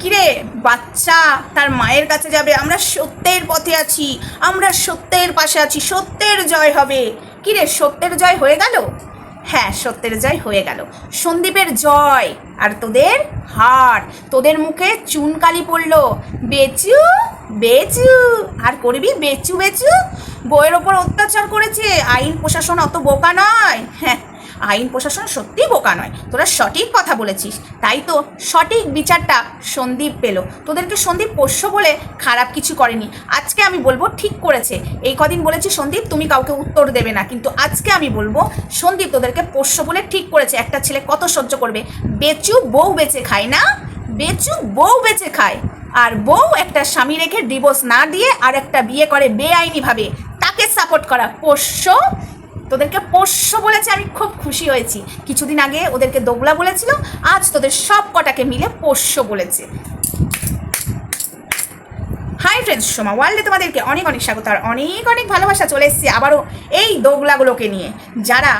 কিরে, বাচ্চা, তার মায়ের কাছে যাবে। আমরা সত্যের পথে আছি, আমরা সত্যের পাশে আছি, সত্যের জয় হবে। কিরে, সত্যের জয় হয়ে গেল? হ্যাঁ সত্যের জয় হয়ে গেল। সন্দীপের জয় আর তোদের হার। তোদের মুখে চুনকালি পড়ল। বেচু বেচু, আর করবি বেচু বেচু? বইয়ের ওপর অত্যাচার করেছে। আইন, প্রশাসন অত বোকা নয়। হ্যাঁ আইন প্রশাসন সত্যিই বোকা নয়। তোরা সঠিক কথা বলেছিস। তাই তো সঠিক বিচারটা সন্দীপ পেল। তোদেরকে সন্দীপ পোষ্য বলে খারাপ কিছু করেনি। আজকে আমি বলব ঠিক করেছে। এই কদিন বলেছি, সন্দীপ, তুমি কাউকে উত্তর দেবে না। কিন্তু আজকে আমি বলব, সন্দীপ তোদেরকে পোষ্য বলে ঠিক করেছে। একটা ছেলে কত সহ্য করবে? বেচু বউ বেচে খায় না? বেচু বউ বেচে খায়। আর বউ একটা স্বামী রেখে ডিভোর্স না দিয়ে আর একটা বিয়ে করে বেআইনিভাবে। তাকে সাপোর্ট করা পোষ্য। তোদেরকে পোষ্য বলেছে, আমি খুব খুশি হয়েছি। কিছুদিন আগে ওদেরকে দোগলা বলেছিল, আজ তোদের সব কটাকে মিলে পোষ্য বলেছে। হাই ফ্রেন্ডস, সোমা ওয়ার্ল্ডে তোমাদেরকে অনেক অনেক স্বাগত, আর অনেক অনেক ভালোবাসা চলে এসছে আবারও এই দোগলাগুলোকে নিয়ে। যারা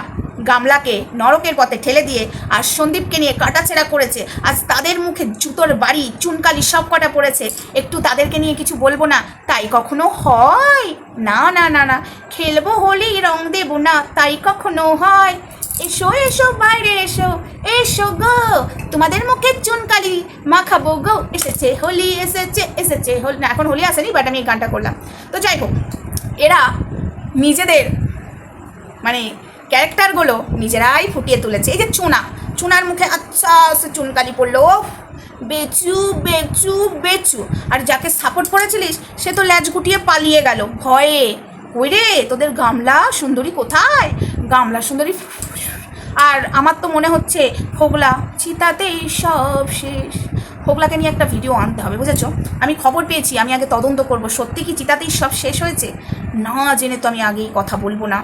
গামলাকে নরকের পথে ঠেলে দিয়ে আর সন্দীপকে নিয়ে কাটাছেড়া করেছে। আজ তাদের মুখে জুতোর বাড়ি, চুনকালি সব কটা পড়েছে। একটু তাদেরকে নিয়ে কিছু বলব না? তাই কখনো হয়? না না না না। খেলব হোলি রং দেবো না, তাই কখনো হয়? এসো এসো, বাইরে এসো এসো গো। তোমাদের মুখে চুনকালি মাখাবো গো। এসেছে হোলি, এসেছে এসেছে হোলি, না, এখন হোলি আসেনি বাট আমি এই গানটা করলাম। তো যাই হোক, এরা নিজেদের মানে ক্যারেক্টারগুলো নিজেরাই ফুটিয়ে তুলেছে। এই যে চুনা, চুনার মুখে আচ্ছা সে চুনকালি পড়ল বেচু বেচু বেচু। আর যাকে সাপোর্ট করেছিলিস, সে তো ল্যাজ গুটিয়ে পালিয়ে গেল। ভয়ে। ওই রে, তোদের গামলা সুন্দরী কোথায়? গামলা সুন্দরী আর আমার তো মনে হচ্ছে হোগলা চিতাতেই সব শেষ। হোগলাকে নিয়ে একটা ভিডিও আনতে হবে, বুঝেছ? আমি খবর পেয়েছি, আমি আগে তদন্ত করব। সত্যি কি চিতাতেই সব শেষ হয়েছে? না, জেনে তো আমি আগেই কথা বলব না।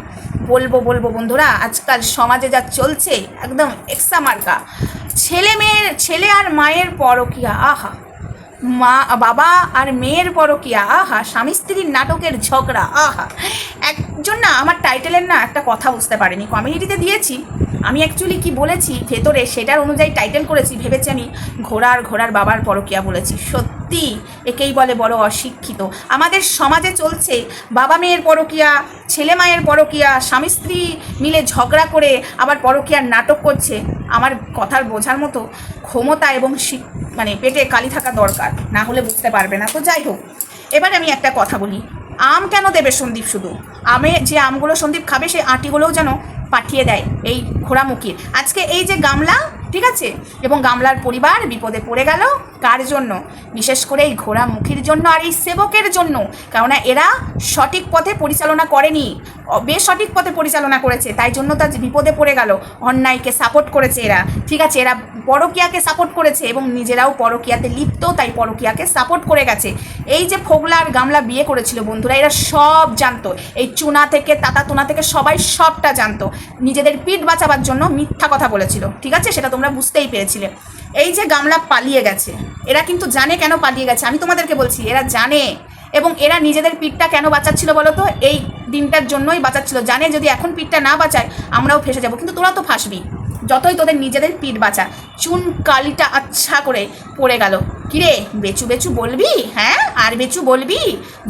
বলব বলব, বন্ধুরা, আজকাল সমাজে যা চলছে, একদম এক্সা মার্কা ছেলে মেয়ের, ছেলে আর মায়ের পরকিয়া, আহা। মা, বাবা আর মেয়ের পরকিয়া, আহা, স্বামী স্ত্রীর নাটকের ঝগড়া, আহা। একজন না, আমার টাইটেলের না একটা কথা বুঝতে পারেনি। কমিউনিটিতে দিয়েছি। আমি অ্যাকচুয়ালি কি বলেছি? ভেতরে সেটার অনুযায়ী টাইটেল করেছি, ভেবেছি আমি ঘোড়ার ঘোড়ার বাবার পরকিয়া বলেছি। সত্যি। একেই বলে বড় অশিক্ষিত। আমাদের সমাজে চলছে বাবা মেয়ের পরকিয়া, ছেলে মায়ের পরকিয়া, স্বামী স্ত্রী মিলে ঝগড়া করে আবার পরকিয়ার নাটক করছে। আমার কথার বোঝার মতো ক্ষমতা এবং মানে পেটে কালি থাকা দরকার, না হলে বুঝতে পারবে না। তো যাই হোক, এবার আমি একটা কথা বলি। আম কেন দেবে সন্দীপ শুধু? আমে যে আমগুলো সন্দীপ খাবে সেই আটিগুলোও যেন পাঠিয়ে দেয় এই ঘোড়ামুখীর। আজকে এই যে গামলা, ঠিক আছে? এবং গামলার পরিবার বিপদে পড়ে গেল কার জন্য? বিশেষ করে এই ঘোড়ামুখীর জন্য আর এই সেবকের জন্য। কেননা এরা সঠিক পথে পরিচালনা করেনি। বেসঠিক পথে পরিচালনা করেছে, তাই জন্য তার বিপদে পড়ে গেল, অন্যায়কে সাপোর্ট করেছে এরা। ঠিক আছে, এরা পরকিয়াকে সাপোর্ট করেছে এবং নিজেরাও পরকিয়াতে লিপ্ত, তাই পরকিয়াকে সাপোর্ট করে গেছে। এই যে ফোগলা আর গামলা বিয়ে করেছিল বন্ধুরা, এরা সব জানতো। এই চুনা থেকে, তাতা তুনা থেকে সবাই সবটা জানতো। নিজেদের পিঠ বাঁচাবার জন্য মিথ্যা কথা বলেছিল। ঠিক আছে, সেটা তোমরা বুঝতেই পেরেছিলে। এই যে গামলা পালিয়ে গেছে, এরা কিন্তু জানে কেন পালিয়ে গেছে, আমি তোমাদেরকে বলছি, এরা জানে। এবং এরা নিজেদের পিঠটা কেন বাঁচাচ্ছিল বলো তো? এই দিনটার জন্যই বাঁচাচ্ছিল। জানে যদি এখন পিঠটা না বাঁচায়, আমরাও ফেসে যাব। কিন্তু তোরা তো ফাঁসবি, যতই তোদের নিজেদের পিঠ বাঁচা। চুন কালিটা আচ্ছা করে পড়ে গেল। কিরে, বেচু বেচু বলবি? হ্যাঁ আর বেচু বলবি?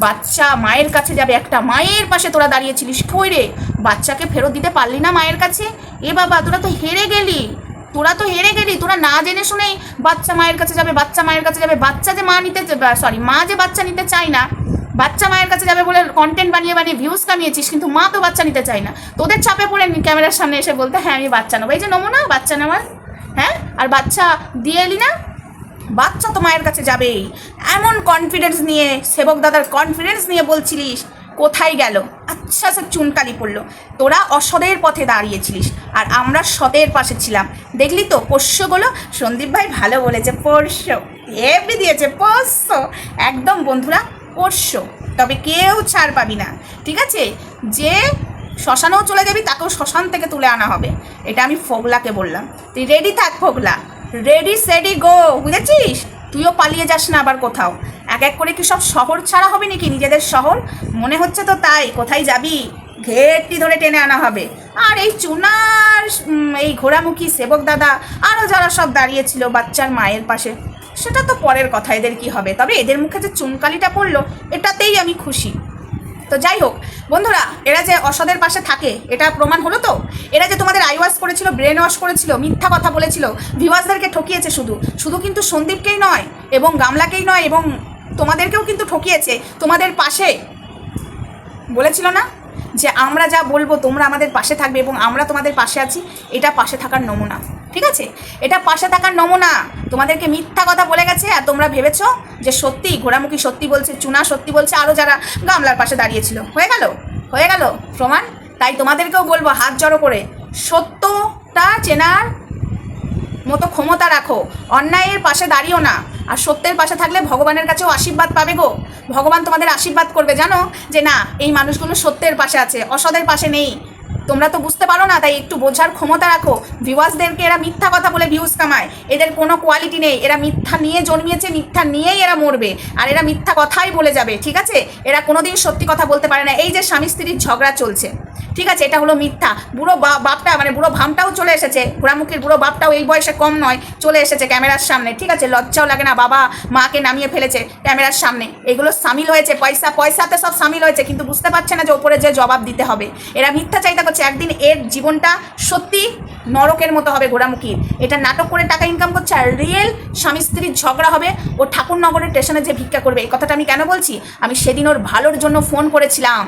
বাচ্চা মায়ের কাছে যাবে, একটা মায়ের পাশে তোরা দাঁড়িয়েছিলিস। কই রে, বাচ্চাকে ফেরত দিতে পারলি না মায়ের কাছে? এ বাবা, তোরা তো হেরে গেলি। তোরা তো হেরে গেলি, তোরা না জেনে শুনেই বাচ্চা মায়ের কাছে যাবে, বাচ্চা মায়ের কাছে যাবে, বাচ্চা যে মা নিতে সরি মা যে বাচ্চা নিতে চায় না, বাচ্চা মায়ের কাছে যাবে বলে কন্টেন্ট বানিয়ে বানিয়ে ভিউজ কামিয়েছিস, কিন্তু মা তো বাচ্চা নিতে চায় না। তোদের চাপে পড়ে নি ক্যামেরার সামনে এসে বলতে হ্যাঁ আমি বাচ্চা নেব। এই যে নমুনা, বাচ্চা নেওয়ার হ্যাঁ? আর বাচ্চা দিয়ে এলি না? বাচ্চা তো মায়ের কাছে যাবেই। এমন কনফিডেন্স নিয়ে, সেবক দাদার কনফিডেন্স নিয়ে বলছিলিস, কোথায় গেল? আচ্ছা চুনকালি পড়ল। তোরা অসদের পথে দাঁড়িয়েছিলিস আর আমরা সতের পাশে ছিলাম। দেখলি তো, পোষ্যগুলো? সন্দীপ ভাই ভালো বলেছে, পোষ্য। এমনি দিয়েছে, পোষ্য? একদম বন্ধুরা, পোষ্য। তবে কেউ ছাড় পাবি না, ঠিক আছে? যে শ্মশানেও চলে যাবি, তাকেও শ্মশান থেকে তুলে আনা হবে। এটা আমি ফোগলাকে বললাম। তুই রেডি থাক ফোগলা। রেডি সেডি গো বুঝেছিস? তুইও পালিয়ে যাস না আবার কোথাও। এক এক করে কি সব শহর ছাড়া হবে নাকি নিজেদের শহর? মনে হচ্ছে তো তাই, কোথায় যাবি? ঘেরটি ধরে টেনে আনা হবে। আর এই চুনার এই ঘোড়ামুখী সেবক দাদা আরও যারা সব দাঁড়িয়েছিল বাচ্চার মায়ের পাশে, সেটা তো পরের কথা, এদের কি হবে? তবে এদের মুখে যে চুনকালিটা পড়ল, এটাতেই আমি খুশি। তো যাই হোক, বন্ধুরা, এরা যে অসদের পাশে থাকে, এটা প্রমাণ হলো তো? এরা যে তোমাদের আই ওয়াশ করেছিল ব্রেন ওয়াশ করেছিল, মিথ্যা কথা বলেছিল ভিওয়াসদেরকে ঠকিয়েছে শুধু। শুধু কিন্তু সন্দীপকেই নয়, এবং গামলাকেই নয়, এবং তোমাদেরকেও কিন্তু ঠকিয়েছে। তোমাদের পাশে বলেছিল না? যে আমরা যা বলব তোমরা আমাদের পাশে থাকবে এবং আমরা তোমাদের পাশে আছি, এটা পাশে থাকার নমুনা, ঠিক আছে? এটা পাশে থাকার নমুনা, তোমাদেরকে মিথ্যা কথা বলে গেছে আর তোমরা ভেবেছো যে সত্যি, ঘোড়ামুখী সত্যি বলছে, চুনা সত্যি বলছে আরও যারা গামলার পাশে দাঁড়িয়েছিল। হয়ে গেল? হয়ে গেল প্রমাণ? তাই তোমাদেরকেও বলব, হাত জড়ো করে। সত্যটা চেনার মতো ক্ষমতা রাখো। অন্যায়ের পাশে দাঁড়িও না। আর সত্যের পাশে থাকলে ভগবানের কাছেও আশীর্বাদ পাবে গো। ভগবান তোমাদের আশীর্বাদ করবে, জানো? যে না, এই মানুষগুলো সত্যের পাশে আছে অসদের পাশে নেই। তোমরা তো বুঝতে পারো না, তাই একটু বোঝার ক্ষমতা রাখো। ভিউয়ার্সদেরকে এরা মিথ্যা কথা বলে ভিউজ কামায়। এদের কোনো কোয়ালিটি নেই। এরা মিথ্যা নিয়ে জন্মিয়েছে, মিথ্যা নিয়েই এরা মরবে। আর এরা মিথ্যা কথাই বলে যাবে, ঠিক আছে? এরা কোনোদিন সত্যি কথা বলতে পারে না। এই যে স্বামী স্ত্রীর ঝগড়া চলছে। ঠিক আছে, এটা হলো মিথ্যা। বুড়ো বাপটা মানে বুড়ো ভামটাও চলে এসেছে। ঘোড়ামুখীর বুড়ো বাপটাও এই বয়সে কম নয়, চলে এসেছে ক্যামেরার সামনে। ঠিক আছে, লজ্জাও লাগে না, বাবা মাকে নামিয়ে ফেলেছে ক্যামেরার সামনে। এগুলো সামিল হয়েছে, পয়সা, পয়সাতে সব সামিল হয়েছে, কিন্তু বুঝতে পারছে না যে ওপরে যে জবাব দিতে হবে। এরা মিথ্যা চাইতে করছে, একদিন এর জীবনটা সত্যি নরকের মতো হবে ঘোড়ামুখীর এটা নাটক করে টাকা ইনকাম করছে, আর রিয়েল স্বামী স্ত্রীর ঝগড়া হবে, ও ঠাকুরনগরের স্টেশনে যে ভিক্ষা করবে। এই কথাটা আমি কেন বলছি? আমি সেদিন ওর ভালোর জন্য ফোন করেছিলাম।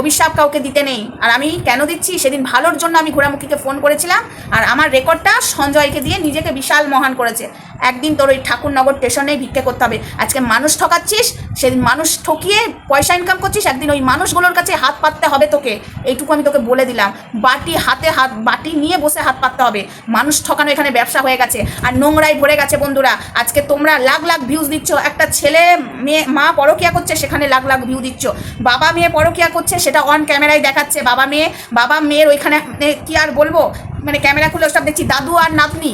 অভিশাপ কাউকে দিতে নেই। আর আমি কেন দিচ্ছি? সেদিন ভালোর জন্য আমি ঘোড়ামুখীকে ফোন করেছিলাম, আর আমার রেকর্ডটা সঞ্জয়কে দিয়ে নিজেকে বিশাল মহান করেছে। একদিন তোর ওই ঠাকুরনগর স্টেশনেই ভিক্ষা করতে হবে। আজকে মানুষ ঠকাচ্ছিস, সেদিন মানুষ ঠকিয়ে পয়সা ইনকাম করছিস, একদিন ওই মানুষগুলোর কাছে হাত পাততে হবে তোকে। এইটুকু আমি তোকে বলে দিলাম। বাটি হাতে হাত, বাটি নিয়ে বসে হাত পাততে হবে। মানুষ ঠকানো এখানে ব্যবসা হয়ে গেছে। আর নোংরায় ভরে গেছে বন্ধুরা। আজকে তোমরা লাখ লাখ ভিউজ দিচ্ছ। একটা ছেলে, মেয়ে, মা পরকিয়া করছে, সেখানে লাখ লাখ ভিউ দিচ্ছ। বাবা মেয়ে পরকিয়া করছে, সেটা অন ক্যামেরায় দেখাচ্ছে। বাবা মেয়ে, বাবা মেয়ের ওইখানে কি আর বলব? মানে ক্যামেরা খুলে সব দেখছি। দাদু আর নাতনি।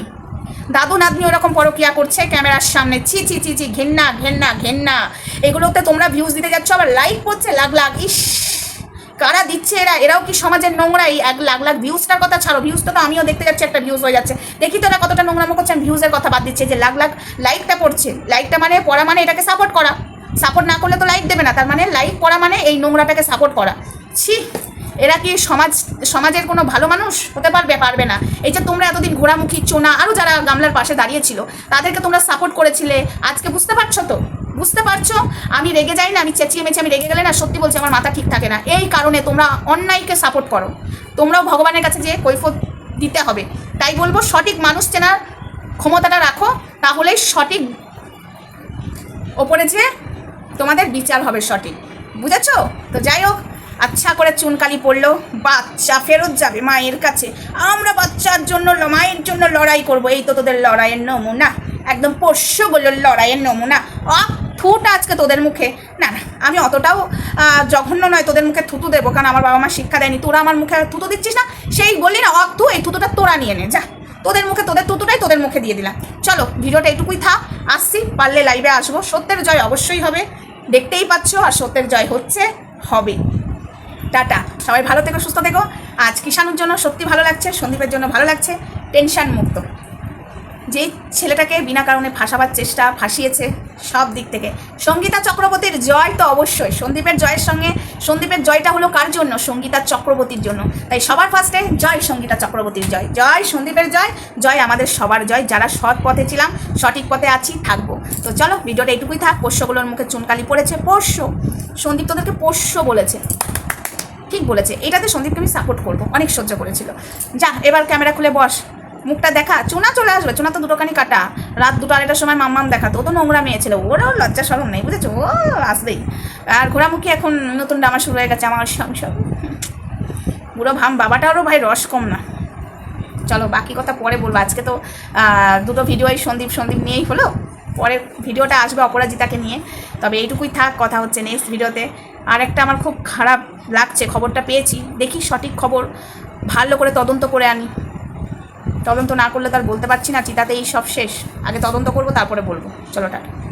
দাদু নাতনি ওরকম পরকিয়া করছে, ক্যামেরার সামনে ছি ছি ছি ছি, ঘেন্না ঘেন্না ঘেন্না। এগুলোতে তোমরা ভিউজ দিতে যাচ্ছ, আবার লাইক করছে, লাখ লাখ, ইস। কারা দিচ্ছে এরা? এরাও কি সমাজের নোংরা এই এক লাখ লাখ ভিউজটার কথা? ছাড়ো ভিউজটা তো আমিও দেখতে যাচ্ছি, একটা ভিউজ হয়ে যাচ্ছে। দেখি তো এরা কতটা নোংরামো করছেন ভিউজের কথা বাদ দিচ্ছে যে লাখ লাখ লাইকটা পড়ছে। লাইকটা মানে পড়া মানে এটাকে সাপোর্ট করা। সাপোর্ট না করলে তো লাইক দেবে না, তার মানে লাইক পড়া মানে এই নোংরাটাকে সাপোর্ট করা। ছি। এরা কি সমাজ, সমাজের কোনো ভালো মানুষ? হতে পারবে পারবে না। এই যে তোমরা এতদিন ঘোড়ামুখী, চোনা আরও যারা গামলার পাশে দাঁড়িয়েছিল, তাদেরকে তোমরা সাপোর্ট করেছিলে। আজকে বুঝতে পারছ তো? বুঝতে পারছ? আমি রেগে যাই না, আমি চেঁচিয়ে মেচে আমি রেগে গেলে না, সত্যি বলছি আমার মাথা ঠিক থাকে না। এই কারণে তোমরা অন্যায়কে সাপোর্ট করো। তোমরাও ভগবানের কাছে যে কৈফত দিতে হবে। তাই বলব, সঠিক মানুষ চেনার ক্ষমতাটা রাখো তাহলেই সঠিক ওপরে যে তোমাদের বিচার হবে সঠিক। বুঝেছ? তো যাই হোক আচ্ছা করে চুনকালি পড়ল, বাচ্চা ফেরত যাবে মায়ের কাছে। আমরা বাচ্চার জন্য মায়ের জন্য লড়াই করব, এই তো তোদের লড়াইয়ের নমুনা। একদম পোষ্যগুলোর লড়াইয়ের নমুনা। অ থুটা আজকে তোদের মুখে। না না, আমি অতটাও জঘন্য নয়, তোদের মুখে থুতু দেবো, কারণ আমার বাবা মা শিক্ষা দেয়নি। তোরা আমার মুখে থুতু দিচ্ছিস না, সেই বললি না অক এই থুতুটা তোরা নিয়ে নে, যা। তোদের মুখে, তোদের থুতুটাই তোদের মুখে দিয়ে দিলাম। চলো, ভিডিওটা এইটুকুই থাক, আসছি, পারলে লাইভে আসব। সত্যের জয় অবশ্যই হবে, দেখতেই পাচ্ছ, আর সত্যের জয় হচ্ছে, হবে। টাটা। সবাই ভালো থেকো, সুস্থ থেকো। আজ কিষাণুর জন্য সত্যি ভালো লাগছে, সন্দীপের জন্য ভালো লাগছে, টেনশন মুক্ত। যেই ছেলেটাকে বিনা কারণে ফাঁসাবার চেষ্টা ফাঁসিয়েছে সব দিক থেকে। সঙ্গীতা চক্রবর্তীর জয় তো অবশ্যই। সন্দীপের জয়ের সঙ্গে, সন্দীপের জয়টা হলো কার জন্য? সঙ্গীতা চক্রবর্তীর জন্য। তাই সবার ফার্স্টে জয় সঙ্গীতা চক্রবর্তীর জয়। জয় সন্দীপের জয় জয় আমাদের সবার জয়। যারা সৎ পথে ছিলাম, সঠিক পথে আছি, থাকব। তো চলো, ভিডিওটা এইটুকুই থাক। পোষ্যগুলোর মুখে চুনকালি পড়েছে। পোষ্য, সন্দীপ তোদেরকে পোষ্য বলেছে। ঠিক বলেছে। এটাতে সন্দীপকে আমি সাপোর্ট করব। অনেক সহ্য করেছিল। যা, এবার ক্যামেরা খুলে বস। মুখটা দেখা। চুনা চলে আসবে। চুনা তো দুটোখানি কাটা। রাত দুটো আড়াইটার সময় মাম্মাম দেখাতো। ও তো নোংরা মেয়ে ছিল। ওরও লজ্জা সরম নেই, বুঝেছ? ও, আসবেই। আর ঘোরামুখী এখন নতুন ড্রামা শুরু হয়ে গেছে আমার সংসার বুড়ো ভাম, বাবাটারও ভাই রস কম না। চলো, বাকি কথা পরে বলব। আজকে তো দুটো ভিডিওই সন্দীপ সন্দীপ নিয়েই হলো। পরে ভিডিওটা আসবে অপরাজিতাকে নিয়ে। তবে এইটুকুই থাক, কথা হচ্ছে নেক্সট ভিডিওতে আর একটা আমার খুব খারাপ লাগছে, খবরটা পেয়েছি। দেখি সঠিক খবর, ভালো করে তদন্ত করে আনি। তদন্ত না করলে তার বলতে পারছি না চিতাতে এই সব শেষ। আগে তদন্ত করব, তারপরে বলব। চলো, টাটা।